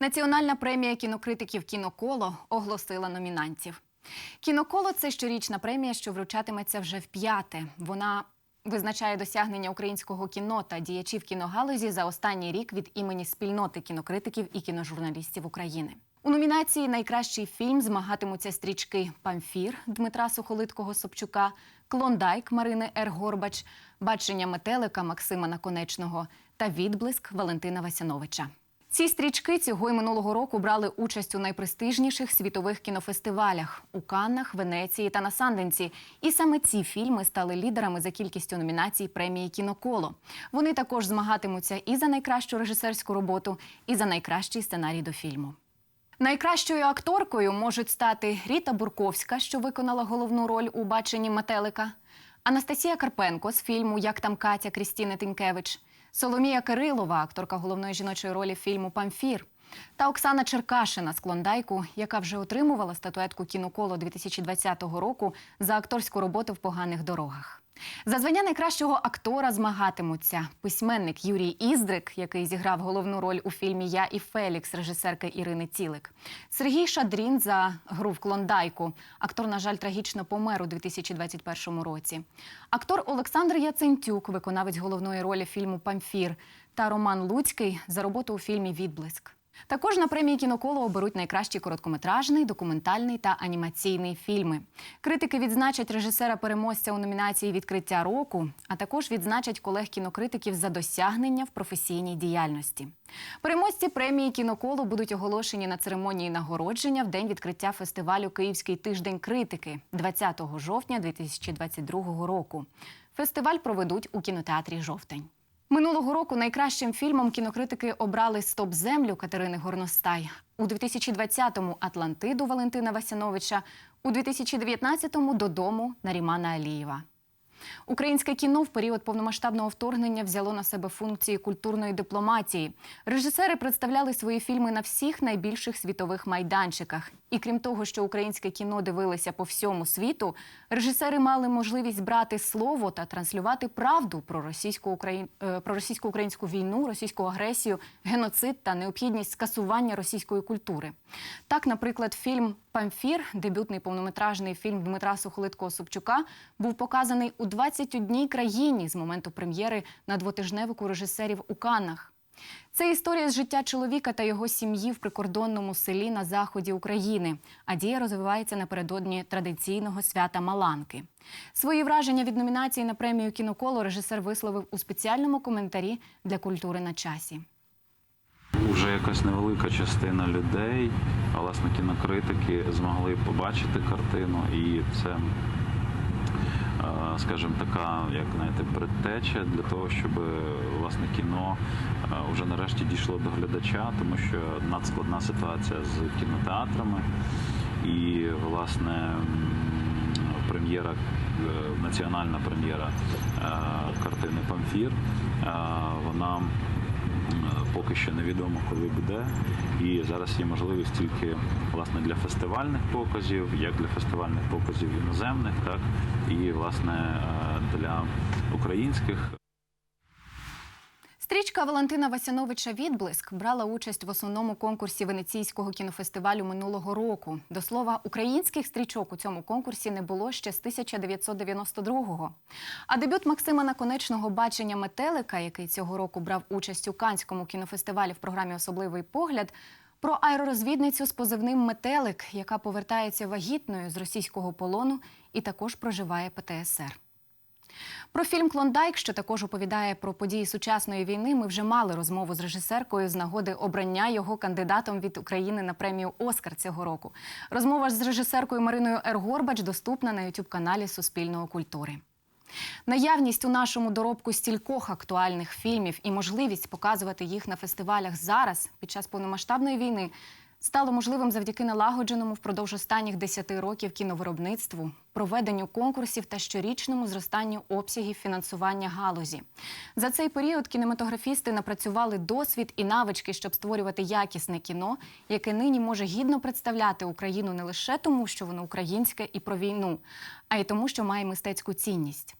Національна премія кінокритиків Кіноколо оголосила номінантів. Кіноколо це щорічна премія, що вручатиметься вже вп'яте. Вона визначає досягнення українського кіно та діячів кіногалузі за останній рік від імені спільноти кінокритиків і кіножурналістів України. У номінації Найкращий фільм змагатимуться стрічки Памфір Дмитра Сухолиткого Собчука, Клондайк Марини Р. Горбач, Бачення метелика Максима Наконечного та Відблиск Валентина Васяновича. Ці стрічки цього і минулого року брали участь у найпрестижніших світових кінофестивалях у Каннах, Венеції та на Санденці. І саме ці фільми стали лідерами за кількістю номінацій премії Кіноколо. Вони також змагатимуться і за найкращу режисерську роботу, і за найкращий сценарій до фільму. Найкращою акторкою можуть стати Ріта Бурковська, що виконала головну роль у баченні метелика, Анастасія Карпенко з фільму Як там Катя Крістіни Тинкевич, Соломія Кирилова, акторка головної жіночої ролі фільму Памфір. Та Оксана Черкашина з Клондайку, яка вже отримувала статуетку кіноколо 2020 року за акторську роботу в поганих дорогах. За звання найкращого актора змагатимуться письменник Юрій Іздрик, який зіграв головну роль у фільмі Я і Фелікс режисерки Ірини Цілик, Сергій Шадрін за гру в Клондайку. Актор, на жаль, трагічно помер у 2021 році. Актор Олександр Яцентюк, виконавець головної ролі фільму Памфір, та Роман Луцький за роботу у фільмі Відблиск. Також на премії кіноколо оберуть найкращий короткометражний, документальний та анімаційний фільми. Критики відзначать режисера-переможця у номінації Відкриття року, а також відзначать колег кінокритиків за досягнення в професійній діяльності. Переможці премії кіноколо будуть оголошені на церемонії нагородження в день відкриття фестивалю Київський тиждень критики 20 жовтня 2022 року. Фестиваль проведуть у кінотеатрі Жовтень. Минулого року найкращим фільмом кінокритики обрали Стоп землю Катерини Горностай. У 2020-му Атлантиду Валентина Васяновича, у 2019-му Додому Нарімана Алієва. Українське кіно в період повномасштабного вторгнення взяло на себе функції культурної дипломатії. Режисери представляли свої фільми на всіх найбільших світових майданчиках. І крім того, що українське кіно дивилися по всьому світу, режисери мали можливість брати слово та транслювати правду про російську Україн... е, про російсько-українську війну, російську агресію, геноцид та необхідність скасування російської культури. Так, наприклад, фільм Памфір, дебютний повнометражний фільм Дмитра Сухолиткого Собчука, був показаний у 21 країні з моменту прем'єри на двотижневику режисерів у Каннах. Це історія з життя чоловіка та його сім'ї в прикордонному селі на заході України. А дія розвивається напередодні традиційного свята Маланки. Свої враження від номінації на премію кіноколо режисер висловив у спеціальному коментарі для культури на часі. Вже якась невелика частина людей, а власне кінокритики, змогли побачити картину, і це, скажімо, така, як знаєте, предтеча для того, щоб власне кіно е, вже нарешті дійшло до глядача, тому що надскладна ситуація з кінотеатрами. І власне прем'єра, е, національна прем'єра е, картини Памфір, е, вона Е, поки що невідомо, коли буде. І зараз є можливість тільки власне для фестивальних показів, як для фестивальних показів іноземних, так і власне е, для українських. Стрічка Валентина Васяновича Відблиск брала участь в основному конкурсі Венеційського кінофестивалю минулого року. До слова, українських стрічок у цьому конкурсі не було ще з 1992-го. А дебют Максима Наконечного бачення метелика, який цього року брав участь у Канському кінофестивалі в програмі Особливий погляд. Про аеророзвідницю з позивним Метелик, яка повертається вагітною з російського полону і також проживає ПТСР. Про фільм Клондайк, що також оповідає про події сучасної війни, ми вже мали розмову з режисеркою з нагоди обрання його кандидатом від України на премію Оскар цього року. Розмова з режисеркою Мариною Р. Горбач доступна на youtube каналі Суспільного культури. Наявність у нашому доробку стількох актуальних фільмів і можливість показувати їх на фестивалях зараз, під час повномасштабної війни, стало можливим завдяки налагодженому впродовж останніх 10 років кіновиробництву, проведенню конкурсів та щорічному зростанню обсягів фінансування галузі. За цей період кінематографісти напрацювали досвід і навички, щоб створювати якісне кіно, яке нині може гідно представляти Україну не лише тому, що воно українське і про війну, а й тому, що має мистецьку цінність.